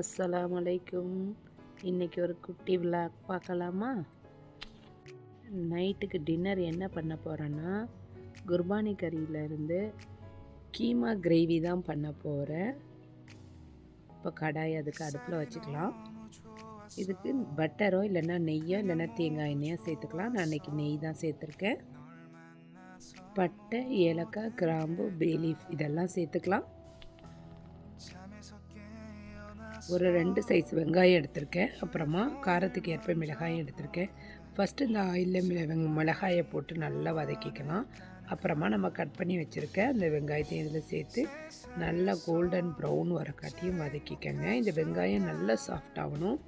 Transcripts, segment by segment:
அஸ்ஸலாம் அலைக்கும் இன்றைக்கி ஒரு குட்டி விளாக் பார்க்கலாமா? நைட்டுக்கு டின்னர் என்ன பண்ண போகிறேன்னா குர்பானி கறியிலேருந்து கீமா கிரேவி தான் பண்ண போகிறேன் இப்போ கடாய் அதுக்கு அடுப்பில் வச்சுக்கலாம். இதுக்கு பட்டரோ இல்லைன்னா நெய்யோ இல்லைன்னா தேங்காய் எண்ணெயோ சேர்த்துக்கலாம். நான் அன்றைக்கி நெய் தான் சேர்த்துருக்கேன். பட்டை ஏலக்காய் கிராம்பு பேலீஃப் இதெல்லாம் சேர்த்துக்கலாம். ஒரு ரெண்டு சைஸ் வெங்காயம் எடுத்திருக்கேன். அப்புறமா காரத்துக்கு ஏற்ப மிளகாயும் எடுத்திருக்கேன். ஃபஸ்ட்டு இந்த ஆயிலில் மிள மிளகாயை போட்டு நல்லா வதக்கிக்கலாம். அப்புறமா நம்ம கட் பண்ணி வச்சுருக்க அந்த வெங்காயத்தையும் இதில் சேர்த்து நல்லா கோல்டன் ப்ரௌன் வரக்காட்டியும் வதக்கிக்கங்க. இந்த வெங்காயம் நல்லா சாஃப்ட் ஆகணும்.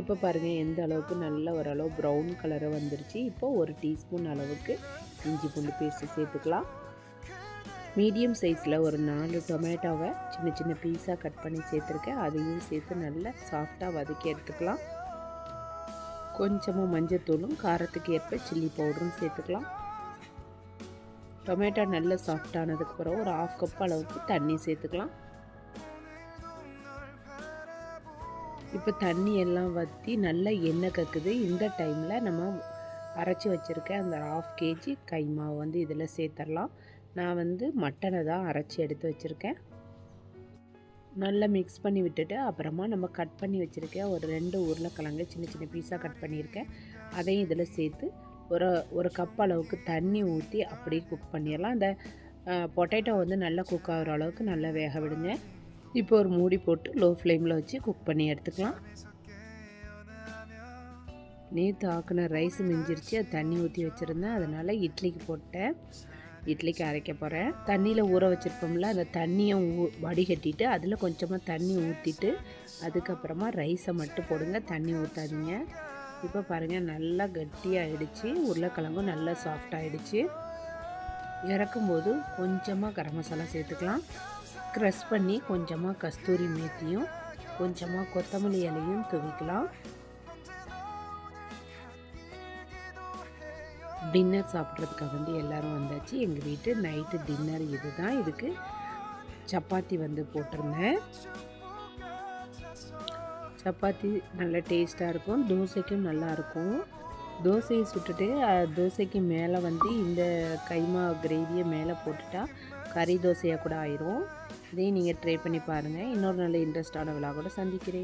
இப்போ பாருங்கள் எந்த அளவுக்கு நல்ல ஓரளவு ப்ரௌன் கலராக வந்துருச்சு. இப்போ ஒரு டீஸ்பூன் அளவுக்கு இஞ்சி பூண்டு பேஸ்ட்டு சேர்த்துக்கலாம். மீடியம் சைஸில் ஒரு நாலு டொமேட்டோவை சின்ன சின்ன பீஸாக கட் பண்ணி சேர்த்துருக்கேன். அதையும் சேர்த்து நல்லா சாஃப்டாக வதக்கி எடுத்துக்கலாம். கொஞ்சமாக மஞ்சத்தூளும் காரத்துக்கு ஏற்ப சில்லி பவுடரும் சேர்த்துக்கலாம். டொமேட்டோ நல்லா சாஃப்டானதுக்கு பிறகு ஒரு ஆஃப் கப் அளவுக்கு தண்ணி சேர்த்துக்கலாம். இப்போ தண்ணி எல்லாம் வற்றி நல்லா எண்ணெய் கக்குது. இந்த டைமில் நம்ம அரைச்சி வச்சுருக்க அந்த ஆஃப் கேஜி கைமாவை வந்து இதில் சேர்த்துடலாம் நான் வந்து மட்டனை தான் அரைச்சி எடுத்து வச்சுருக்கேன். நல்லா மிக்ஸ் பண்ணி விட்டுட்டு அப்புறமா நம்ம கட் பண்ணி வச்சுருக்கேன் ஒரு ரெண்டு உருளைக்கிழங்கு சின்ன சின்ன பீஸாக கட் பண்ணியிருக்கேன். அதையும் இதில் சேர்த்து ஒரு ஒரு கப் அளவுக்கு தண்ணி ஊற்றி அப்படியே குக் பண்ணிடலாம். அந்த பொட்டேட்டோ வந்து நல்லா குக் ஆகிற அளவுக்கு நல்லா வேக விடுங்க. இப்போ ஒரு மூடி போட்டு லோ ஃப்ளேமில் வச்சு குக் பண்ணி எடுத்துக்கலாம். நேற்று ஆக்கின ரைஸ் மிஞ்சிருச்சு. அது தண்ணி ஊற்றி வச்சுருந்தேன். அதனால் இட்லிக்கு போட்டேன். இட்லிக்கு அரைக்க போகிறேன் தண்ணியில் ஊற வச்சுருப்போம்ல அந்த தண்ணியை ஊ வடிகட்டிட்டு அதில் கொஞ்சமாக தண்ணி ஊற்றிட்டு அதுக்கப்புறமா ரைஸை மட்டும் போடுங்க. தண்ணி ஊற்றாதீங்க இப்போ பாருங்கள் நல்லா கட்டியாகிடுச்சு உருளைக்கிழங்கும் நல்லா சாஃப்டாகிடுச்சு இறக்கும்போது கொஞ்சமாக கரம் மசாலா சேர்த்துக்கலாம். க்ரஷ் பண்ணி கொஞ்சமாக கஸ்தூரி மேத்தியும் கொஞ்சமாக கொத்தமல்லி இலையும் துவிக்கலாம். டின்னர் சாப்பிட்றதுக்காக வந்து எல்லோரும் வந்தாச்சு. எங்கள் வீட்டு நைட்டு டின்னர் இது தான் இதுக்கு சப்பாத்தி வந்து போட்டிருந்தேன். சப்பாத்தி நல்லா டேஸ்ட்டாக இருக்கும். தோசைக்கும் நல்லாயிருக்கும் தோசையை சுட்டுட்டு தோசைக்கு மேலே வந்து இந்த கைமா கிரேவியை மேலே போட்டுட்டா கறி தோசையாக கூட ஆயிரும். இதையும் நீங்கள் ட்ரை பண்ணி பாருங்கள் இன்னொரு நல்ல இன்ட்ரெஸ்டான விழா கூட சந்திக்கிறேன்.